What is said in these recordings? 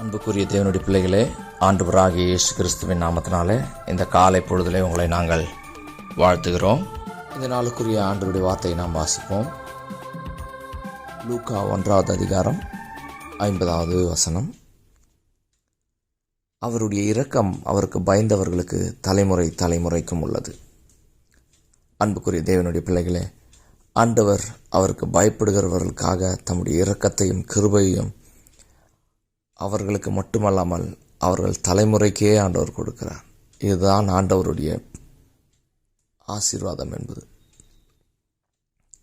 அன்புக்குரிய தேவனுடைய பிள்ளைகளே ஆண்டவராகிய இயேசு கிறிஸ்துவின் நாமத்தினாலே இந்த காலை பொழுதிலே உங்களை நாங்கள் வாழ்த்துகிறோம். இந்த நாளுக்குரிய ஆண்டவருடைய வார்த்தையை நாம் வாசிப்போம். லூக்கா ஒன்றாவது அதிகாரம் ஐம்பதாவது வசனம். அவருடைய இரக்கம் அவருக்கு பயந்தவர்களுக்கு தலைமுறை தலைமுறைக்கும் உள்ளது. அன்புக்குரிய தேவனுடைய பிள்ளைகளே ஆண்டவர் அவருக்கு பயப்படுகிறவர்களுக்காக தம்முடைய இரக்கத்தையும் கிருபையையும் அவர்களுக்கு மட்டுமல்லாமல் அவர்கள் தலைமுறைக்கே ஆண்டவர் கொடுக்கிறார். இதுதான் ஆண்டவருடைய ஆசீர்வாதம் என்பது.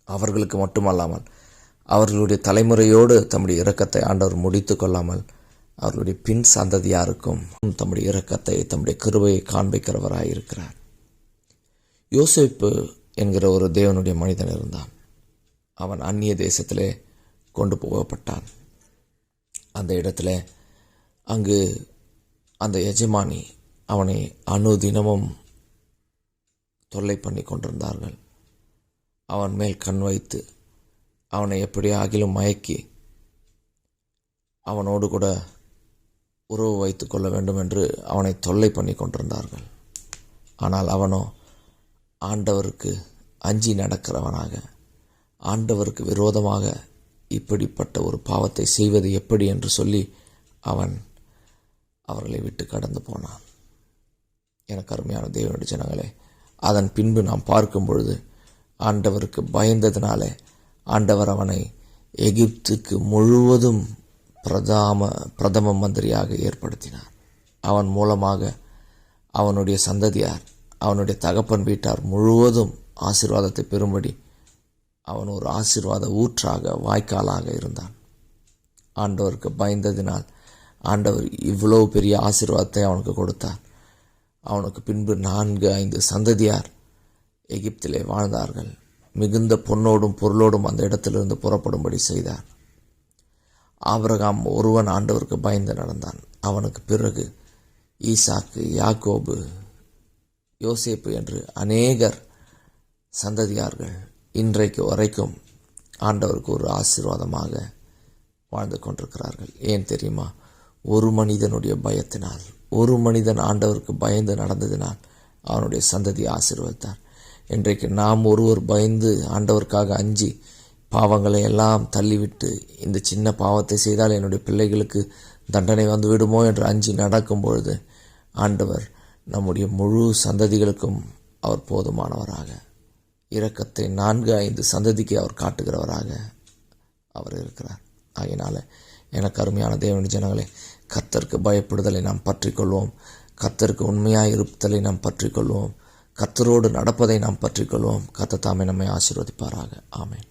அவர்களுக்கு மட்டுமல்லாமல் அவர்களுடைய தலைமுறையோடு தம்முடைய இரக்கத்தை ஆண்டவர் முடித்து கொள்ளாமல் அவர்களுடைய பின் சந்ததியாருக்கும் தம்முடைய இரக்கத்தை தம்முடைய கிருபையை காண்பிக்கிறவராக இருக்கிறார். யோசிப்பு என்கிற ஒரு தேவனுடைய மனிதன் இருந்தான். அவன் அந்நிய தேசத்திலே கொண்டு போகப்பட்டான். அந்த இடத்துல அங்கு அந்த எஜமானி அவனை அனுதினமும் தொல்லை பண்ணி கொண்டிருந்தார்கள். அவன் மேல் கண் வைத்து அவனை எப்படி ஆகிலும் மயக்கி அவனோடு கூட உறவு வைத்து கொள்ள வேண்டும் என்று அவனை தொல்லை பண்ணி கொண்டிருந்தார்கள். ஆனால் அவனோ ஆண்டவருக்கு அஞ்சி நடக்கிறவனாக ஆண்டவருக்கு விரோதமாக இப்படிப்பட்ட ஒரு பாவத்தை செய்வது எப்படி என்று சொல்லி அவன் அவர்களை விட்டு கடந்து போனான். எனக்கு அருமையான தேவனுடைய ஜனங்களே அதன் பின்பு நாம் பார்க்கும் பொழுது ஆண்டவருக்கு பயந்ததினாலே ஆண்டவர் அவனை எகிப்துக்கு முழுவதும் பிரதாம பிரதம மந்திரியாக ஏற்படுத்தினார். அவன் மூலமாக அவனுடைய சந்ததியார் அவனுடைய தகப்பன் வீட்டார் முழுவதும் ஆசீர்வாதத்தை பெறும்படி அவன் ஒரு ஆசீர்வாத ஊற்றாக வாய்க்காலாக இருந்தான். ஆண்டவருக்கு பயந்ததினால் ஆண்டவர் இவ்வளோ பெரிய ஆசீர்வாதத்தை அவனுக்கு கொடுத்தார். அவனுக்கு பின்பு நான்கு ஐந்து சந்ததியார் எகிப்திலே வாழ்ந்தார்கள். மிகுந்த பொன்னோடும் பொருளோடும் அந்த இடத்திலிருந்து புறப்படும்படி செய்தார். ஆபரகாம் ஒருவன் ஆண்டவருக்கு பயந்து நடந்தான். அவனுக்கு பிறகு ஈசாக்கு யாக்கோபு யோசேப்பு என்று அநேகர் சந்ததியார்கள் இன்றைக்கு வரைக்கும் ஆண்டவருக்கு ஒரு ஆசீர்வாதமாக வாழ்ந்து கொண்டிருக்கிறார்கள். ஏன் தெரியுமா? ஒரு மனிதனுடைய பயத்தினால் ஒரு மனிதன் ஆண்டவருக்கு பயந்து நடந்ததினால் அவனுடைய சந்ததி ஆசீர்வதித்தார். இன்றைக்கு நாம் ஒருவர் பயந்து ஆண்டவருக்காக அஞ்சி பாவங்களை எல்லாம் தள்ளிவிட்டு இந்த சின்ன பாவத்தை செய்தால் என்னுடைய பிள்ளைகளுக்கு தண்டனை வந்து விடுமோ என்று அஞ்சி நடக்கும் பொழுது ஆண்டவர் நம்முடைய முழு சந்ததிகளுக்கும் அவர் போதுமானவராக இரக்கத்தை நான்கு ஐந்து சந்ததிக்கு அவர் காட்டுகிறவராக அவர் இருக்கிறார். ஆகினால எனக்கு அருமையான தேவன் ஜனங்களே கத்தருக்கு பயப்படுதலை நாம் பற்றிக்கொள்வோம். கத்தருக்கு உண்மையாக இருப்பதலை நாம் பற்றிக்கொள்வோம். கத்தரோடு நடப்பதை நாம் பற்றிக்கொள்வோம். கத்த தாமே நம்மை ஆசீர்வதிப்பாராக. ஆமேன்.